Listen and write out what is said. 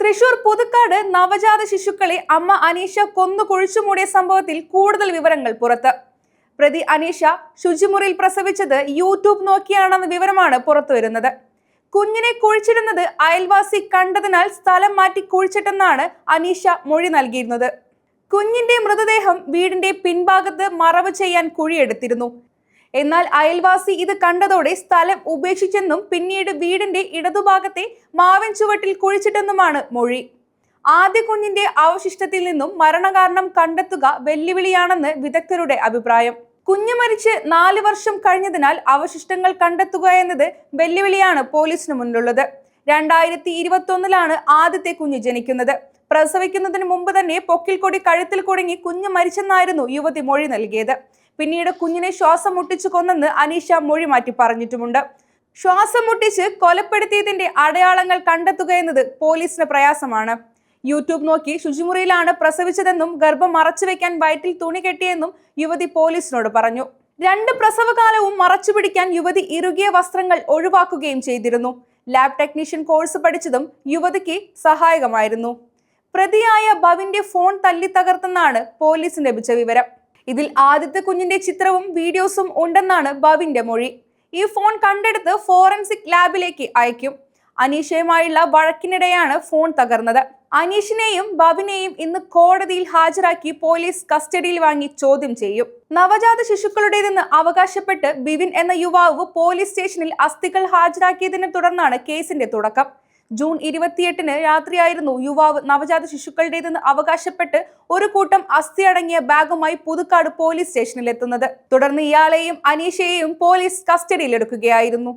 തൃശൂർ പുതുക്കാട് നവജാത ശിശുക്കളെ അമ്മ അനീഷ കൊന്നു കുഴിച്ചുമൂടിയ സംഭവത്തിൽ കൂടുതൽ വിവരങ്ങൾ പുറത്ത്. പ്രതി അനീഷ ശുചിമുറിയിൽ പ്രസവിച്ചത് യൂട്യൂബ് നോക്കിയാണെന്ന വിവരമാണ് പുറത്തുവരുന്നത് കുഞ്ഞിനെ കുഴിച്ചിടുന്നത് അയൽവാസി കണ്ടതിനാൽ സ്ഥലം മാറ്റി കുഴിച്ചിട്ടെന്നാണ് അനീഷ മൊഴി നൽകിയിരുന്നത്. കുഞ്ഞിന്റെ മൃതദേഹം വീടിന്റെ പിൻഭാഗത്ത് മറവ് ചെയ്യാൻ കുഴിയെടുത്തിരുന്നു. എന്നാൽ അയൽവാസി ഇത് കണ്ടതോടെ സ്ഥലം ഉപേക്ഷിച്ചെന്നും പിന്നീട് വീടിന്റെ ഇടതുഭാഗത്തെ മാവൻ ചുവട്ടിൽ കുഴിച്ചിട്ടെന്നുമാണ് മൊഴി. ആദ്യ കുഞ്ഞിന്റെ അവശിഷ്ടത്തിൽ നിന്നും മരണകാരണം കണ്ടെത്തുക വെല്ലുവിളിയാണെന്ന് വിദഗ്ധരുടെ അഭിപ്രായം. കുഞ്ഞു മരിച്ച് നാല് വർഷം കഴിഞ്ഞതിനാൽ അവശിഷ്ടങ്ങൾ കണ്ടെത്തുക എന്നത് വെല്ലുവിളിയാണ് പോലീസിന് മുന്നിലുള്ളത്. രണ്ടായിരത്തി ഇരുപത്തി ഒന്നിലാണ് ആദ്യത്തെ കുഞ്ഞ് ജനിക്കുന്നത്. പ്രസവിക്കുന്നതിന് മുമ്പ് തന്നെ പൊക്കിൽ കൊടി കഴുത്തിൽ കുടുങ്ങി കുഞ്ഞ് മരിച്ചെന്നായിരുന്നു യുവതി മൊഴി നൽകിയത്. പിന്നീട് കുഞ്ഞിനെ ശ്വാസം മുട്ടിച്ചു കൊന്നെന്ന് അനീഷ മൊഴി മാറ്റി പറഞ്ഞിട്ടുമുണ്ട്. ശ്വാസം മുട്ടിച്ച് കൊലപ്പെടുത്തിയതിന്റെ അടയാളങ്ങൾ കണ്ടെത്തുക എന്നത് പോലീസിന് പ്രയാസമാണ്. യൂട്യൂബ് നോക്കി ശുചിമുറിയിലാണ് പ്രസവിച്ചതെന്നും ഗർഭം മറച്ചുവെക്കാൻ വയറ്റിൽ തുണി കെട്ടിയെന്നും യുവതി പോലീസിനോട് പറഞ്ഞു. രണ്ട് പ്രസവകാലവും മറച്ചുപിടിക്കാൻ യുവതി ഇറുകിയ വസ്ത്രങ്ങൾ ഒഴിവാക്കുകയും ചെയ്തിരുന്നു. ലാബ് ടെക്നീഷ്യൻ കോഴ്സ് പഠിച്ചതും യുവതിക്ക് സഹായകമായിരുന്നു. പ്രതിയായ ഭവിന്റെ ഫോൺ തല്ലി തകർത്തെന്നാണ് പോലീസിന് ലഭിച്ച വിവരം. ഇതിൽ ആദ്യത്തെ കുഞ്ഞിന്റെ ചിത്രവും വീഡിയോസും ഉണ്ടെന്നാണ് ബവിന്റെ മൊഴി. ഈ ഫോൺ കണ്ടെടുത്ത് ഫോറൻസിക് ലാബിലേക്ക് അയക്കും. അനീഷയുമായുള്ള വഴക്കിനിടെയാണ് ഫോൺ തകർന്നത്. അനീഷിനെയും ബബിനെയും ഇന്ന് കോടതിയിൽ ഹാജരാക്കി പോലീസ് കസ്റ്റഡിയിൽ വാങ്ങി ചോദ്യം ചെയ്യും. നവജാത ശിശുക്കളുടേതെന്ന് അവകാശപ്പെട്ട് ബിവിൻ എന്ന യുവാവ് പോലീസ് സ്റ്റേഷനിൽ അസ്ഥികൾ ഹാജരാക്കിയതിനെ തുടർന്നാണ് കേസിന്റെ തുടക്കം. ജൂൺ ഇരുപത്തിയെട്ടിന് രാത്രിയായിരുന്നു യുവാവ് നവജാത ശിശുക്കളുടേതെന്ന് അവകാശപ്പെട്ട് ഒരു കൂട്ടം അസ്ഥി അടങ്ങിയ ബാഗുമായി പുതുക്കാട് പോലീസ് സ്റ്റേഷനിലെത്തുന്നത്. തുടർന്ന് ഇയാളെയും അനീഷയെയും പോലീസ് കസ്റ്റഡിയിലെടുക്കുകയായിരുന്നു.